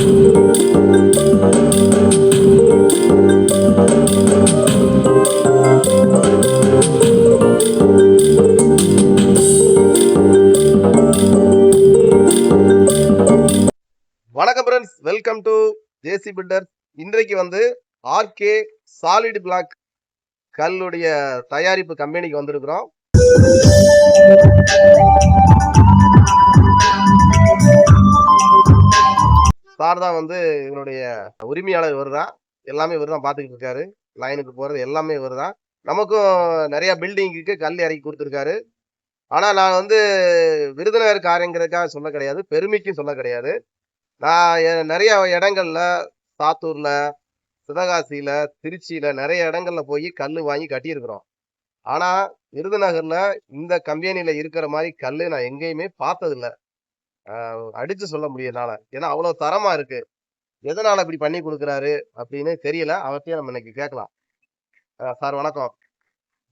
வணக்கம் friends welcome to JC builder இன்றைக்கு வந்து ஆர்கே சாலிட் பிளாக் கல்லுடைய தயாரிப்பு கம்பெனிக்கு வந்திருக்கிறோம். சார் தான் வந்து இவனுடைய உரிமையாளர் இவர் தான் எல்லாமே இவர் தான் பார்த்துக்கிட்டு இருக்காரு லைனுக்கு போகிறது எல்லாமே இவர் தான் நமக்கும் நிறையா பில்டிங்குக்கு கல் இறக்கி கொடுத்துருக்காரு. ஆனால் நான் வந்து விருதுநகர் காரங்கிறதுக்காக சொல்ல கிடையாது. பெருமைக்கும் சொல்ல கிடையாது. நான் நிறைய இடங்கள்ல சாத்தூரில் சிவகாசியில் திருச்சியில் நிறைய இடங்கள்ல போய் கல் வாங்கி கட்டியிருக்கிறோம். ஆனால் விருதுநகரில் இந்த கம்பெனியில் இருக்கிற மாதிரி கல் நான் எங்கேயுமே பார்த்ததில்ல. அடிச்சு சொல்ல முடியும் என்னால. ஏன்னா அவ்வளவு தரமா இருக்கு. எதனால இப்படி பண்ணி கொடுக்குறாரு அப்படின்னு தெரியல. அவர்த்தையும் நம்ம இன்னைக்கு கேட்கலாம். சார் வணக்கம்.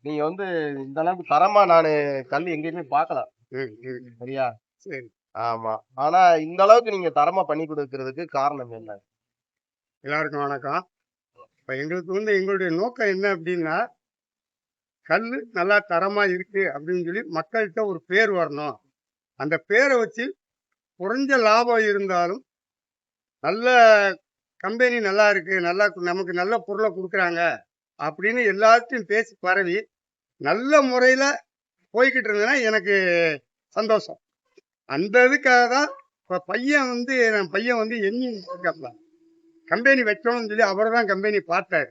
நீங்க வந்து இந்த அளவுக்கு தரமா நான் கல் எங்கேயுமே பார்க்கல சரியா? சரி. ஆமா. ஆனா இந்த அளவுக்கு நீங்க தரமா பண்ணி கொடுக்கறதுக்கு காரணம் என்ன? எல்லாருக்கும் வணக்கம். இப்போ எங்களுக்கு வந்து எங்களுடைய நோக்கம் என்ன அப்படின்னா கல் நல்லா தரமா இருக்கு அப்படின்னு சொல்லி மக்கள்கிட்ட ஒரு பேர் வரணும். அந்த பேரை வச்சு குறைஞ்ச லாபம் இருந்தாலும் நல்ல கம்பெனி நல்லா இருக்குது நல்லா நமக்கு நல்ல பொருளை கொடுக்குறாங்க அப்படின்னு எல்லாத்தையும் பேசி பரவி நல்ல முறையில் போய்கிட்டு இருந்ததுன்னா எனக்கு சந்தோஷம். அந்த இதுக்காக தான் இப்போ பையன் வந்து என் பையன் வந்து எண்ணி கம்பெனி வைக்கணும்னு சொல்லி அவர் தான் கம்பெனி பார்த்தாரு.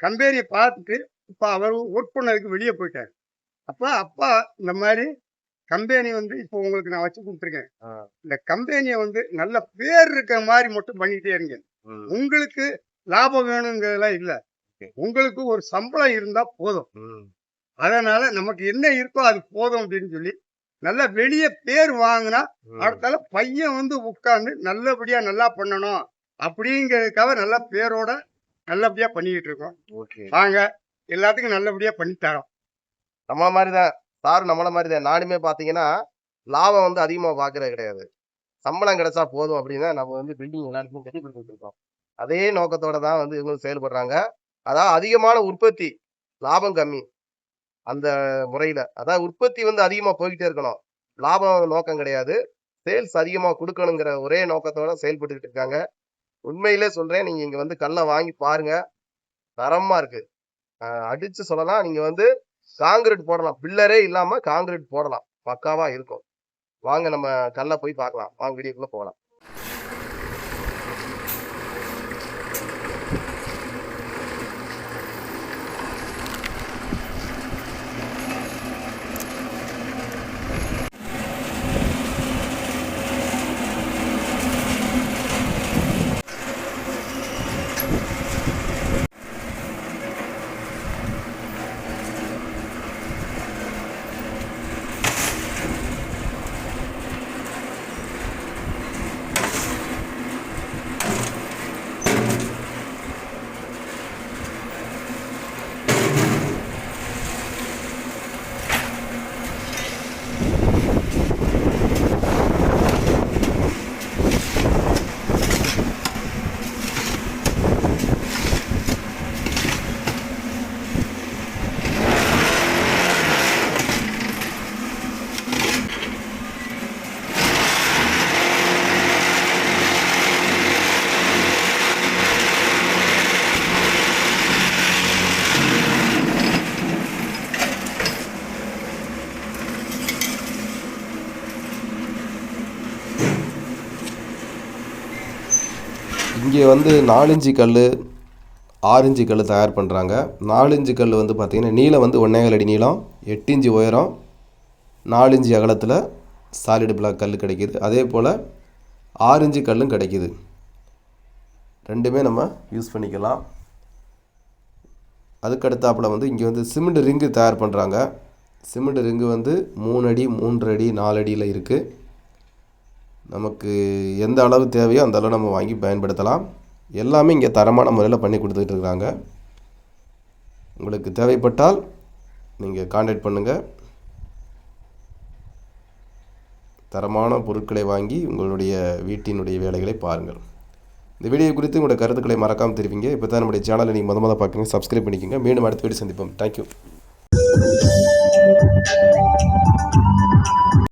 கம்பெனி பார்த்துட்டு இப்போ அவர் ஒர்க் பண்ணதுக்கு வெளியே போயிட்டார். அப்போ அப்பா இந்த மாதிரி கம்பெனி வந்து இப்போ உங்களுக்கு நான் வச்சு கொடுத்துருக்கேன். இந்த கம்பெனியை வந்து நல்ல பேர் இருக்கிற மாதிரி மட்டும் பண்ணிட்டே இருங்க. உங்களுக்கு லாபம் வேணுங்கிறதெல்லாம் இல்லை. உங்களுக்கு ஒரு சம்பளம் இருந்தா போதும். அதனால நமக்கு என்ன இருக்கோ அது போதும் அப்படின்னு சொல்லி நல்ல வெளியே பேர் வாங்கினா. அடுத்தால பையன் வந்து உட்கார்ந்து நல்லபடியா நல்லா பண்ணணும் அப்படிங்கிறதுக்காக நல்ல பேரோட நல்லபடியா பண்ணிக்கிட்டு இருக்கோம். வாங்க. எல்லாத்துக்கும் நல்லபடியா பண்ணி தரோம். நம்மள மாதிரி தான். சார் நம்மள மாதிரி தான். நானுமே பார்த்தீங்கன்னா லாபம் வந்து அதிகமாக பார்க்கறது கிடையாது. சம்பளம் கிடைச்சா போதும் அப்படின்னா நம்ம வந்து பில்டிங் எல்லாருக்கும் கட்டி கொடுத்துட்டு இருக்கோம். அதே நோக்கத்தோட தான் வந்து இவங்களும் செயல்படுறாங்க. அதாவது அதிகமான உற்பத்தி லாபம் கம்மி அந்த முறையில். அதாவது உற்பத்தி வந்து அதிகமாக போய்கிட்டே இருக்கணும். லாபம் நோக்கம் கிடையாது. சேல்ஸ் அதிகமாக கொடுக்கணுங்கிற ஒரே நோக்கத்தோட செயல்பட்டுக்கிட்டு இருக்காங்க. உண்மையிலே சொல்கிறேன் நீங்கள் இங்கே வந்து கல்லை வாங்கி பாருங்க. தரமாக இருக்கு. அடித்து சொல்லலாம். நீங்கள் வந்து காங்கிரீட் போடலாம். பில்லரே இல்லாம காங்கிரீட் போடலாம். பக்காவா இருக்கும். வாங்க நம்ம கல்ல போய் பார்க்கலாம். வாங்க வீடியோக்குள்ள போகலாம். இங்கே வந்து நாலஞ்சு கல் ஆரஞ்சு கல் தயார் பண்ணுறாங்க நாலஞ்சு கல் வந்து பார்த்திங்கன்னா நீளம் வந்து ஒன்றேகால் அடி நீளம் எட்டு இஞ்சி உயரம் நாலு அகலத்தில் சாலிடு பிளாக் கல் கிடைக்கிது. அதே போல் ஆரஞ்சு கல்லும் கிடைக்கிது. ரெண்டுமே நம்ம யூஸ் பண்ணிக்கலாம். அதுக்கு அடுத்தாப்புல வந்து இங்கே வந்து சிமெண்ட் ரிங்கு தயார் பண்ணுறாங்க சிமெண்ட் ரிங்கு வந்து மூணு அடி மூன்று அடி நாலு அடியில் இருக்குது நமக்கு எந்த அளவு தேவையோ அந்த அளவு நம்ம வாங்கி பயன்படுத்தலாம். எல்லாமே இங்கே தரமான முறையில் பண்ணி கொடுத்துக்கிட்டு இருக்கிறாங்க உங்களுக்கு தேவைப்பட்டால் நீங்கள் காண்டாக்ட் பண்ணுங்கள் தரமான பொருட்களை வாங்கி உங்களுடைய வீட்டினுடைய வேலைகளை பாருங்கள். இந்த வீடியோ குறித்து உங்களுடைய கருத்துக்களை மறக்காமல் தெரிவிங்க. இப்போ தான் நம்முடைய சேனலை நீங்கள் முத முத பார்க்குங்க சப்ஸ்கிரைப் பண்ணிக்கோங்க. மீண்டும் அடுத்த வீடியோ சந்திப்போம். தேங்க்யூ